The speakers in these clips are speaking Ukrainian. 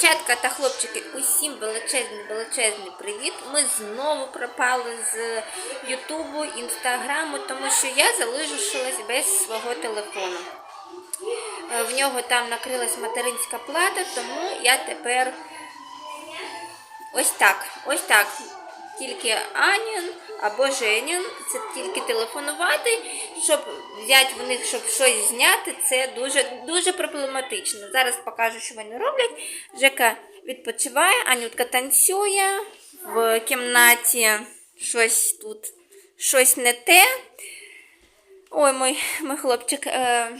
Дівчатка та хлопчики, усім величезний величезний привіт. Ми знову пропали з Ютубу, Інстаграму, тому що я залишилась без свого телефону. Е, В нього там накрилась материнська плата, тому я тепер ось так, ось так. Тільки Анін або Женін, це тільки телефонувати, щоб взяти в них, щоб щось зняти, це дуже, дуже проблематично. Зараз покажу, що вони роблять. Жека відпочиває, Анютка танцює в кімнаті щось тут, щось не те. Ой, мой, мой хлопчик. Е,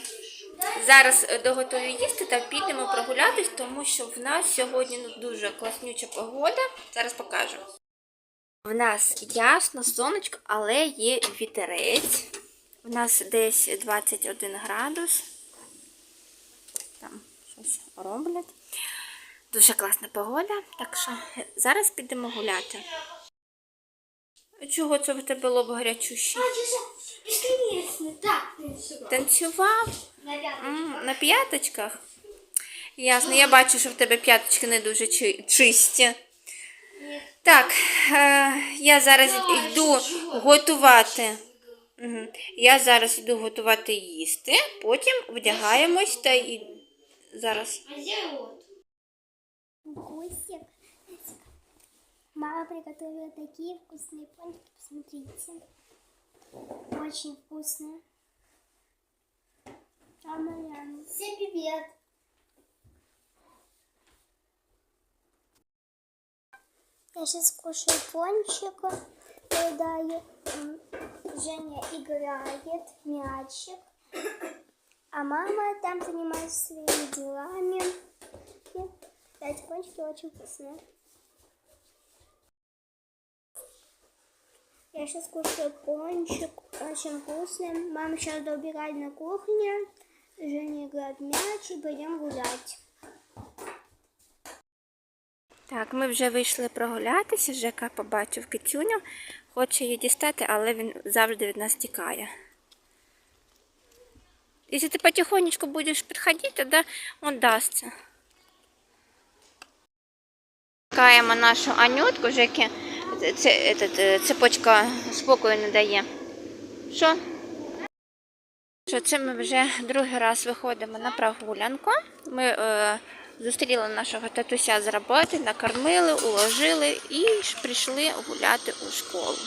зараз доготую їсти та підемо прогулятись, тому що в нас сьогодні ну, дуже класнюча погода. Зараз покажу. В нас ясно, сонечко, але є вітерець. У нас десь 21 градус. Там щось роблять. Дуже класна погода. Так що зараз підемо гуляти. Чого це в тебе лоб гарячущий? Бесконечно, так, Танцював на п'яточках? Ясно, я бачу, що в тебе п'яточки не дуже чисті. Так, е, я зараз йду готувати. Я зараз йду готувати їсти, потім вдягаємось та і зараз. Гусик. Мама приготовила такие вкусные пончики, посмотрите. Очень вкусные. А Всем привет. Я сейчас кушаю пончик, поедаю. Женя играет мячик. А мама там занимается своими делами. И эти пончики очень вкусные. Я сейчас кушаю пончик, очень вкусный. Мама сейчас доубирает на кухне. Женя играет в мяч и пойдем гулять. Так, ми вже вийшли прогулятися. Жека побачив кицюню, хоче її дістати, але він завжди від нас тікає. Якщо ти потихонечку будеш підходити, тоді він дасться. Чекаємо нашу Анютку, Жеки е, цепочка спокою не дає. Що? Що це ми вже другий раз виходимо на прогулянку. Ми е, зустріли нашого татуся з роботи, накормили, уложили і прийшли гуляти у школу.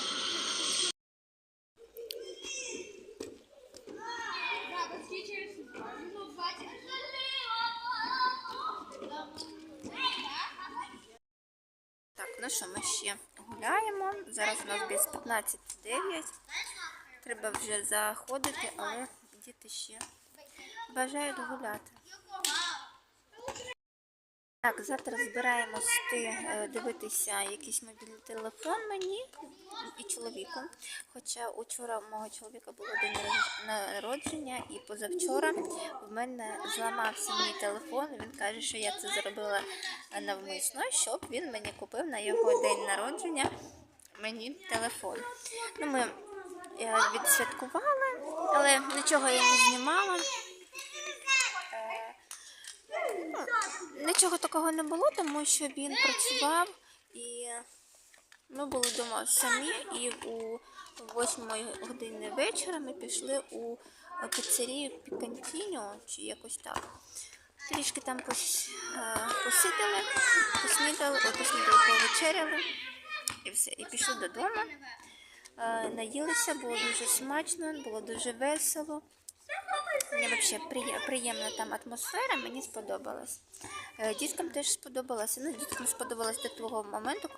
Так, ну що, ми ще гуляємо. Зараз у нас без 15.09. Треба вже заходити, але діти ще бажають гуляти. Так, завтра збираємось е, дивитися якийсь мобільний телефон мені і чоловіку. Хоча учора у мого чоловіка було день народження, і позавчора в мене зламався мій телефон. Він каже, що я це зробила навмисно, щоб він мені купив на його день народження мені телефон. Ну, ми е, відсвяткували, але нічого я не знімала. Ну, Нічого такого не було, тому що він працював і ми були вдома самі, і у 8 години вечора ми пішли у піцерію Пікантіньо, чи якось так. Трішки там е, посиділи, поснідали, ой, поснідали, повечеряли і все. І пішли додому. Е, Наїлися, було дуже смачно, було дуже весело. Мені взагалі приємна там атмосфера, мені сподобалось. Е, Діткам теж сподобалося. Ну, діткам сподобалось до того моменту,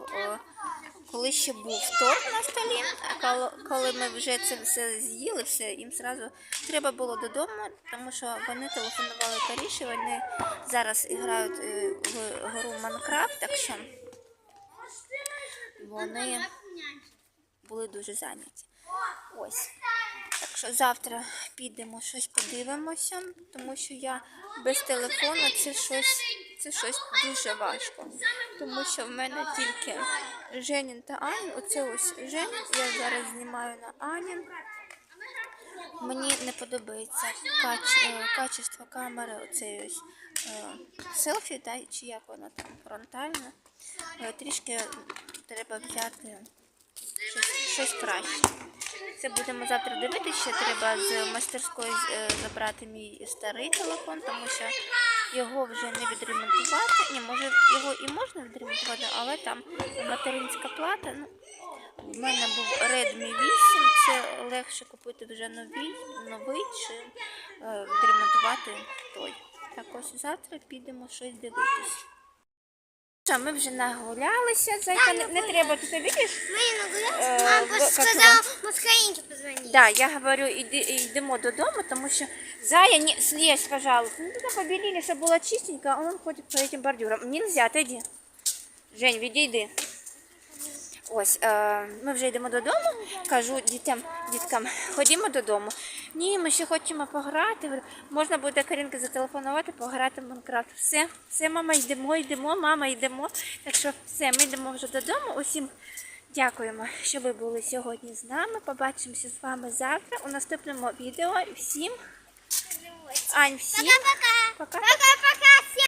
коли ще був торт на столі. А коли- ми вже це все з'їли, все, їм зразу треба було додому, тому що вони телефонували Каріші, вони зараз грають е, в гру Майнкрафт, так що вони були дуже зайняті. Ось. Так що завтра підемо щось подивимося, тому що я без телефону це щось, це щось дуже важко. Тому що в мене тільки Женін та Анін. Оце ось Женін, я зараз знімаю на Анін. Мені не подобається кач, е, качество камери, оцей ось е, селфі, та, чи як воно там, фронтальне. Е, Трішки треба взяти щось, щось краще. Це будемо завтра дивитися. Ще треба з мастерської е, забрати мій старий телефон, тому що його вже не відремонтувати. Ні, може його і можна відремонтувати, але там материнська плата. Ну, в мене був Redmi 8, це легше купити вже новий, новий чи е, відремонтувати той. Так ось завтра підемо щось дивитись. Що, ми вже нагулялися, зайка, не, не треба тут видиш? Мы нагулялись, Э, мама в- просто как сказала Москаленьке позвонить. Да, я говорю, іди, йдемо додому, тому що Зая не слезь, пожалуйста. Ну туда побелили, чтобы было чистенько, а он ходит по этим бордюрам. Нельзя, отойди. Жень, відійди. Ось, е, ми вже йдемо додому. Кажу дітям, діткам, ходімо додому. Ні, ми ще хочемо пограти. Можна буде Карінки зателефонувати, пограти в Майнкрафт. Все, все, мама, йдемо, йдемо, мама, йдемо. Так що все, ми йдемо вже додому. Усім дякуємо, що ви були сьогодні з нами. Побачимося з вами завтра у наступному відео. Всім, Ань, всім Пока-пока. пока. Пока-пока.